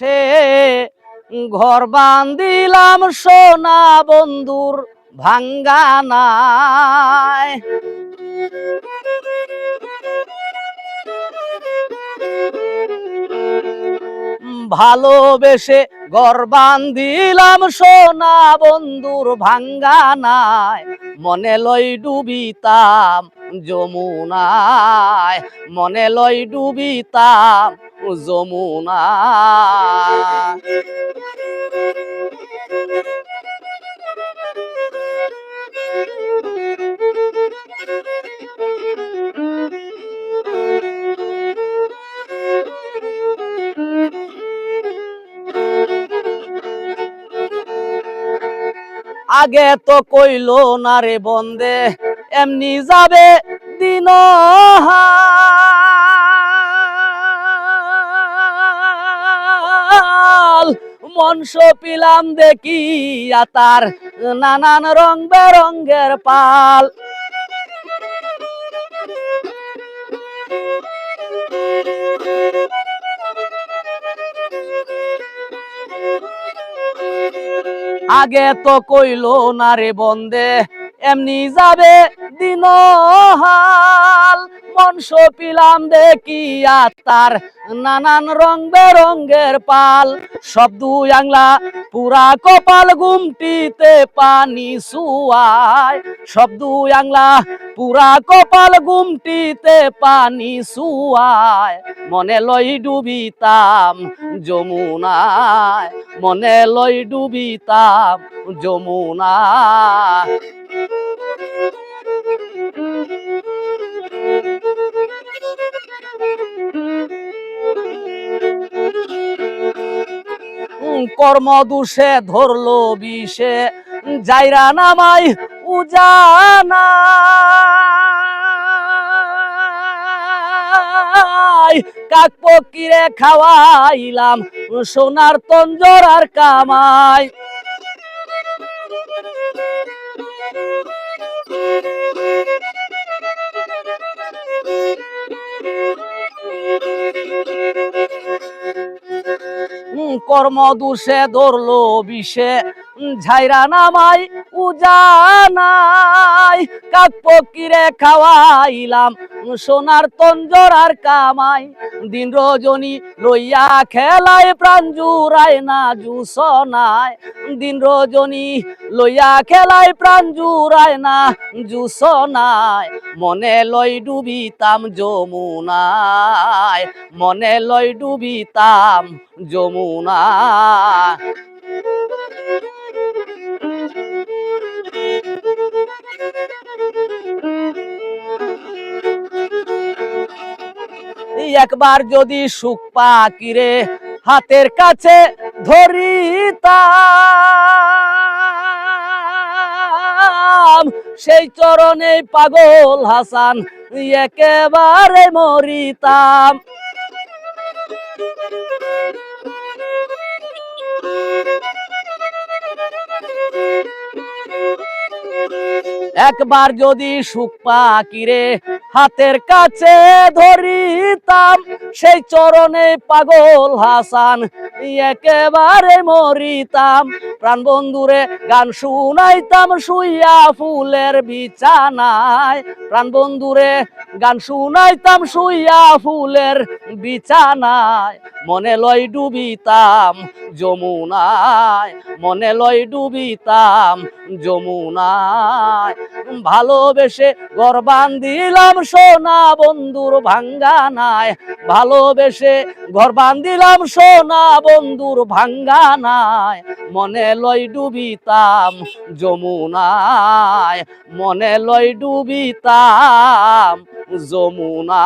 সে ঘর বান্দিলাম সোনা বন্ধুর ভাঙ্গা নাই। ভালোবেসে ঘর বান্দিলাম সোনা বন্ধুর ভাঙ্গা নাই। মনে লই ডুবিতাম যমুনায়, মনে লই ডুবিতাম যমুনা। আগে তো কইলো না রে বন্দে এমনি যাবে দিন মনস পিলাম দেখি তার নানান রং বেরঙ্গের পাল। আগে তো কইল, না রে বন্দে, এমনি যাবে দিন মনস পিলাম দেখি তার নানান রং বেরঙ্গের পাল। সব দুই আংলা পুরা কপাল গুমটিতে পানি সুয়ায় সব দুই আংলা পুরা কপাল গুমটিতে পানি সুয়ায় মনে লই ডুবিতাম যমুনায়। মনে লই ডুবিতাম যমুনা কর্ম দুষে ধরলো বিষে যাইরা নামাই উজানা কাক পকিরে খাওয়াইলাম সোনার তঞ্জর আর কামাই। কর্ম দুষে ধরলো বিষে। ঝাইরা নামাই উজানাই কাক পকিরে খাওয়াইলাম সোনার তঞ্জর আর কামাই। দিন রজনী লইয়া খেলায় প্রাণ জুড়ায় না জুসনায় দিন রজনী লইয়া খেলায় প্রাণ জুড়ায় না জুসনায় মনে লই ডুবিতাম যমুনায়, মনে লই ডুবিতাম যমুনা একবার যদি সুখ পাকিরে হাতের কাছে ধরিতাম, সেই চরণে পাগল হাসান একেবারে মরিতাম। একবার যদি সুখ পাকিরে হাতের কাছে ধরিতাম, সেই চরণে পাগল হাসান, একেবারে মরিতাম। প্রাণ বন্ধুরে গান শুনাইতাম, শুইয়া ফুলের বিছানায়। প্রাণ বন্ধুরে গান শুনাইতাম, শুইয়া ফুলের বিছানায়। মনে লই ডুবিতাম যমুনায়, মনে লই ডুবিতাম যমুনায়। ভালোবেসে ঘর বান্ধিলাম সোনা বন্ধুর ভাঙ্গা নাই ভালোবেসে ঘর বান্ধিলাম সোনা বন্ধুর ভাঙ্গা নাই মনে লই ডুবিতাম যমুনায় মনে লই ডুবিতাম যমুনা